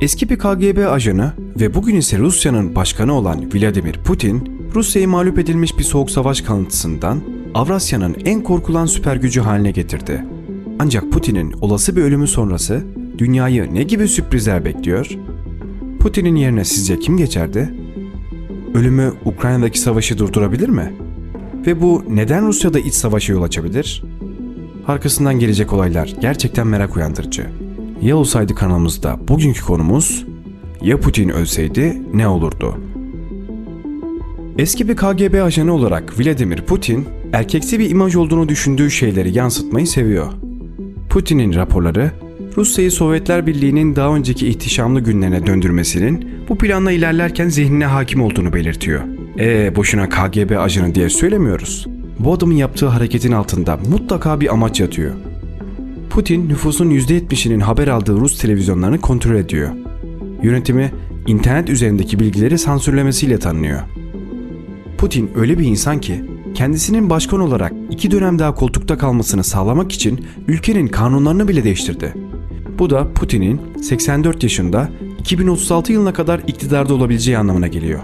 Eski bir KGB ajanı ve bugün ise Rusya'nın başkanı olan Vladimir Putin, Rusya'yı mağlup edilmiş bir soğuk savaş kanıtısından Avrasya'nın en korkulan süper gücü haline getirdi. Ancak Putin'in olası bir ölümü sonrası dünyayı ne gibi sürprizler bekliyor? Putin'in yerine sizce kim geçerdi? Ölümü Ukrayna'daki savaşı durdurabilir mi? Ve bu neden Rusya'da iç savaşa yol açabilir? Arkasından gelecek olaylar gerçekten merak uyandırıcı. Ya olsaydı kanalımızda bugünkü konumuz ya Putin ölseydi ne olurdu? Eski bir KGB ajanı olarak Vladimir Putin, erkeksi bir imaj olduğunu düşündüğü şeyleri yansıtmayı seviyor. Putin'in raporları, Rusya'yı Sovyetler Birliği'nin daha önceki ihtişamlı günlerine döndürmesinin bu planla ilerlerken zihnine hakim olduğunu belirtiyor. Ee boşuna KGB ajanı diye söylemiyoruz. Bu adamın yaptığı hareketin altında mutlaka bir amaç yatıyor. Putin nüfusun %70'inin haber aldığı Rus televizyonlarını kontrol ediyor. Yönetimi internet üzerindeki bilgileri sansürlemesiyle tanınıyor. Putin öyle bir insan ki kendisinin başkan olarak iki dönem daha koltukta kalmasını sağlamak için ülkenin kanunlarını bile değiştirdi. Bu da Putin'in 84 yaşında 2036 yılına kadar iktidarda olabileceği anlamına geliyor.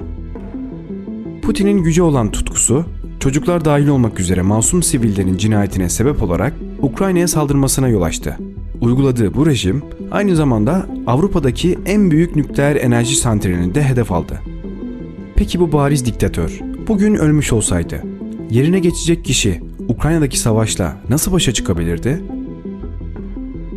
Putin'in güce olan tutkusu, çocuklar dahil olmak üzere masum sivillerin cinayetine sebep olarak Ukrayna'ya saldırmasına yol açtı. Uyguladığı bu rejim aynı zamanda Avrupa'daki en büyük nükleer enerji santralini de hedef aldı. Peki bu bariz diktatör bugün ölmüş olsaydı yerine geçecek kişi Ukrayna'daki savaşla nasıl başa çıkabilirdi?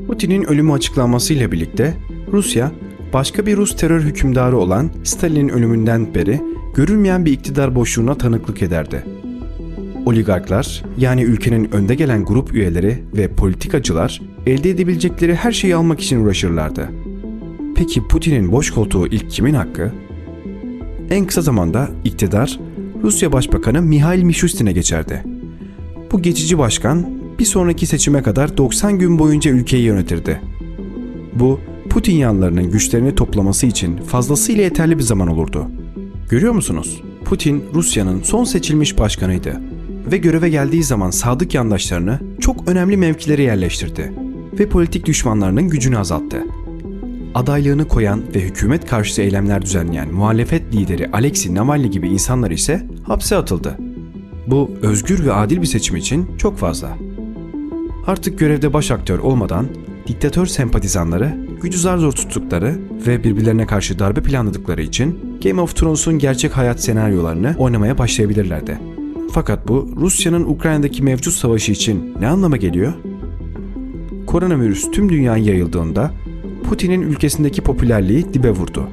Putin'in ölümü açıklanmasıyla birlikte Rusya başka bir Rus terör hükümdarı olan Stalin'in ölümünden beri görülmeyen bir iktidar boşluğuna tanıklık ederdi. Oligarklar yani ülkenin önde gelen grup üyeleri ve politikacılar elde edebilecekleri her şeyi almak için uğraşırlardı. Peki Putin'in boş koltuğu ilk kimin hakkı? En kısa zamanda iktidar Rusya Başbakanı Mihail Mishustin'e geçerdi. Bu geçici başkan bir sonraki seçime kadar 90 gün boyunca ülkeyi yönetirdi. Bu Putin yanlarının güçlerini toplaması için fazlasıyla yeterli bir zaman olurdu. Görüyor musunuz? Putin Rusya'nın son seçilmiş başkanıydı ve göreve geldiği zaman sadık yandaşlarını çok önemli mevkilere yerleştirdi ve politik düşmanlarının gücünü azalttı. Adaylığını koyan ve hükümet karşıtı eylemler düzenleyen muhalefet lideri Alexei Navalny gibi insanlar ise hapse atıldı. Bu özgür ve adil bir seçim için çok fazla. Artık görevde baş aktör olmadan diktatör sempatizanları gücü zar zor tuttukları ve birbirlerine karşı darbe planladıkları için Game of Thrones'un gerçek hayat senaryolarını oynamaya başlayabilirlerdi. Fakat bu Rusya'nın Ukrayna'daki mevcut savaşı için ne anlama geliyor? Koronavirüs tüm dünyaya yayıldığında Putin'in ülkesindeki popülerliği dibe vurdu.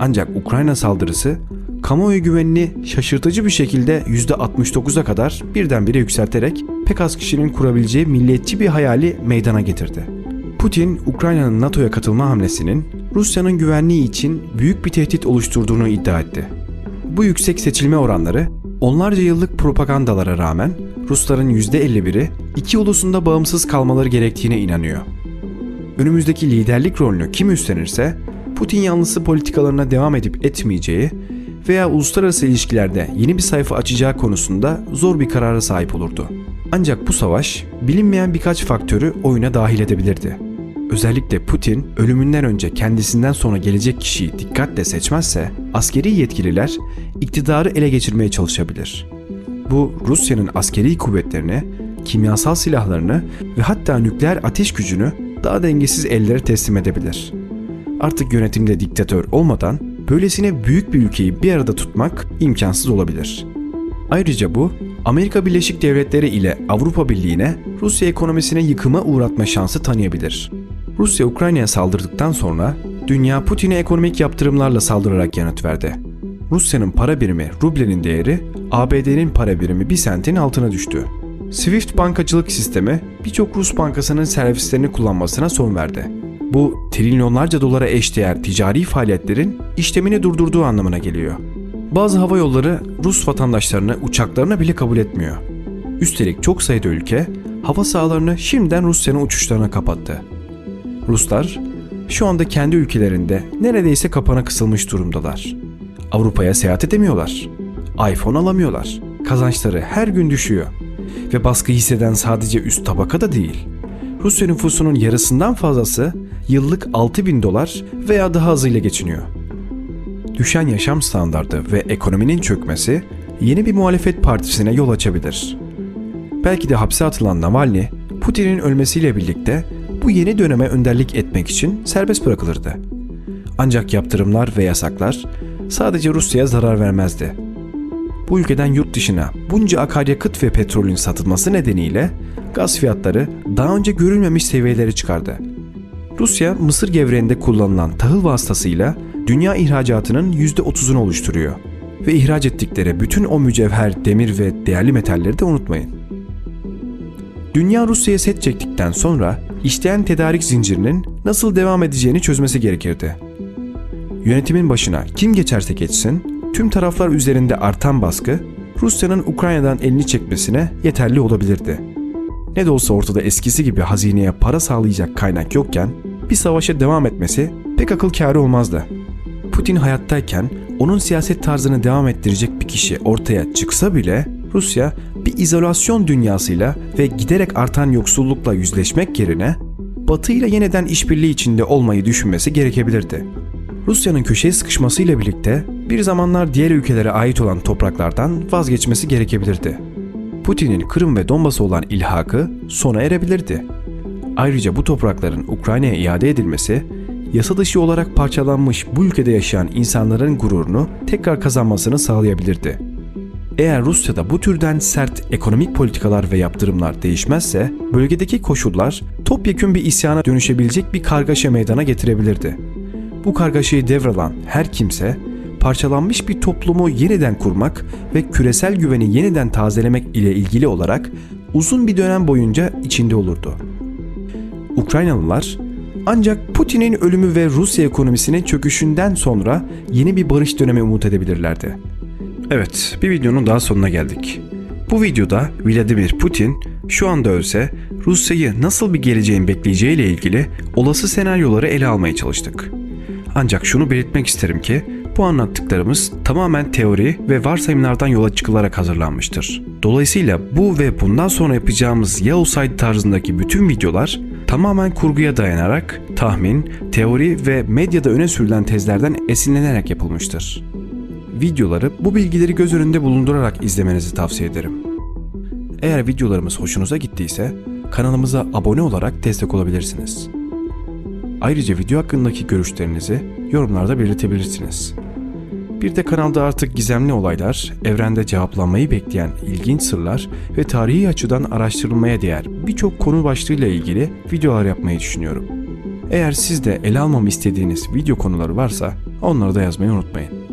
Ancak Ukrayna saldırısı kamuoyu güvenini şaşırtıcı bir şekilde %69'a kadar birdenbire yükselterek pek az kişinin kurabileceği milliyetçi bir hayali meydana getirdi. Putin, Ukrayna'nın NATO'ya katılma hamlesinin Rusya'nın güvenliği için büyük bir tehdit oluşturduğunu iddia etti. Bu yüksek seçilme oranları onlarca yıllık propagandalara rağmen Rusların %51'i iki ulusunda bağımsız kalmaları gerektiğine inanıyor. Önümüzdeki liderlik rolünü kim üstlenirse Putin yanlısı politikalarına devam edip etmeyeceği veya uluslararası ilişkilerde yeni bir sayfa açacağı konusunda zor bir karara sahip olurdu. Ancak bu savaş bilinmeyen birkaç faktörü oyuna dahil edebilirdi. Özellikle Putin ölümünden önce kendisinden sonra gelecek kişiyi dikkatle seçmezse askeri yetkililer iktidarı ele geçirmeye çalışabilir. Bu Rusya'nın askeri kuvvetlerini, kimyasal silahlarını ve hatta nükleer ateş gücünü daha dengesiz ellere teslim edebilir. Artık yönetimde diktatör olmadan böylesine büyük bir ülkeyi bir arada tutmak imkansız olabilir. Ayrıca bu Amerika Birleşik Devletleri ile Avrupa Birliği'ne Rusya ekonomisine yıkıma uğratma şansı tanıyabilir. Rusya Ukrayna'ya saldırdıktan sonra dünya Putin'e ekonomik yaptırımlarla saldırarak yanıt verdi. Rusya'nın para birimi rublenin değeri ABD'nin para birimi bir sentin altına düştü. Swift bankacılık sistemi birçok Rus bankasının servislerini kullanmasına son verdi. Bu trilyonlarca dolara eşdeğer ticari faaliyetlerin işlemini durdurduğu anlamına geliyor. Bazı hava yolları Rus vatandaşlarını uçaklarına bile kabul etmiyor. Üstelik çok sayıda ülke hava sahalarını şimdiden Rusya'nın uçuşlarına kapattı. Ruslar şu anda kendi ülkelerinde neredeyse kapana kısılmış durumdalar. Avrupa'ya seyahat edemiyorlar. iPhone alamıyorlar. Kazançları her gün düşüyor. Ve baskı hisseden sadece üst tabaka da değil. Rusya nüfusunun yarısından fazlası yıllık 6000 dolar veya daha azıyla geçiniyor. Düşen yaşam standardı ve ekonominin çökmesi yeni bir muhalefet partisine yol açabilir. Belki de hapse atılan Navalny, Putin'in ölmesiyle birlikte bu yeni döneme önderlik etmek için serbest bırakılırdı. Ancak yaptırımlar ve yasaklar sadece Rusya'ya zarar vermezdi. Bu ülkeden yurt dışına bunca akaryakıt ve petrolün satılması nedeniyle gaz fiyatları daha önce görülmemiş seviyelere çıkardı. Rusya, mısır gevreğinde kullanılan tahıl vasıtasıyla dünya ihracatının %30'unu oluşturuyor. Ve ihraç ettikleri bütün o mücevher, demir ve değerli metalleri de unutmayın. Dünya Rusya'ya set çektikten sonra işleyen tedarik zincirinin nasıl devam edeceğini çözmesi gerekirdi. Yönetimin başına kim geçerse geçsin, tüm taraflar üzerinde artan baskı Rusya'nın Ukrayna'dan elini çekmesine yeterli olabilirdi. Ne de olsa ortada eskisi gibi hazineye para sağlayacak kaynak yokken bir savaşa devam etmesi pek akıl kârı olmazdı. Putin hayattayken onun siyaset tarzını devam ettirecek bir kişi ortaya çıksa bile Rusya bir izolasyon dünyasıyla ve giderek artan yoksullukla yüzleşmek yerine Batı ile yeniden işbirliği içinde olmayı düşünmesi gerekebilirdi. Rusya'nın köşeye sıkışmasıyla birlikte bir zamanlar diğer ülkelere ait olan topraklardan vazgeçmesi gerekebilirdi. Putin'in Kırım ve Donbas'a olan ilhakı sona erebilirdi. Ayrıca bu toprakların Ukrayna'ya iade edilmesi, yasa dışı olarak parçalanmış bu ülkede yaşayan insanların gururunu tekrar kazanmasını sağlayabilirdi. Eğer Rusya'da bu türden sert ekonomik politikalar ve yaptırımlar değişmezse, bölgedeki koşullar topyekün bir isyana dönüşebilecek bir kargaşa meydana getirebilirdi. Bu kargaşayı devralan her kimse parçalanmış bir toplumu yeniden kurmak ve küresel güveni yeniden tazelemek ile ilgili olarak uzun bir dönem boyunca içinde olurdu. Ukraynalılar ancak Putin'in ölümü ve Rusya ekonomisinin çöküşünden sonra yeni bir barış dönemi umut edebilirlerdi. Evet, bir videonun daha sonuna geldik. Bu videoda Vladimir Putin şu anda ölse Rusya'yı nasıl bir geleceğin bekleyeceği ile ilgili olası senaryoları ele almaya çalıştık. Ancak şunu belirtmek isterim ki bu anlattıklarımız tamamen teori ve varsayımlardan yola çıkılarak hazırlanmıştır. Dolayısıyla bu ve bundan sonra yapacağımız ya olsaydı tarzındaki bütün videolar tamamen kurguya dayanarak tahmin, teori ve medyada öne sürülen tezlerden esinlenerek yapılmıştır. Videoları bu bilgileri göz önünde bulundurarak izlemenizi tavsiye ederim. Eğer videolarımız hoşunuza gittiyse kanalımıza abone olarak destek olabilirsiniz. Ayrıca video hakkındaki görüşlerinizi yorumlarda belirtebilirsiniz. Bir de kanalda artık gizemli olaylar, evrende cevaplanmayı bekleyen ilginç sırlar ve tarihi açıdan araştırılmaya değer birçok konu başlığıyla ilgili videolar yapmayı düşünüyorum. Eğer siz de ele almamı istediğiniz video konuları varsa onları da yazmayı unutmayın.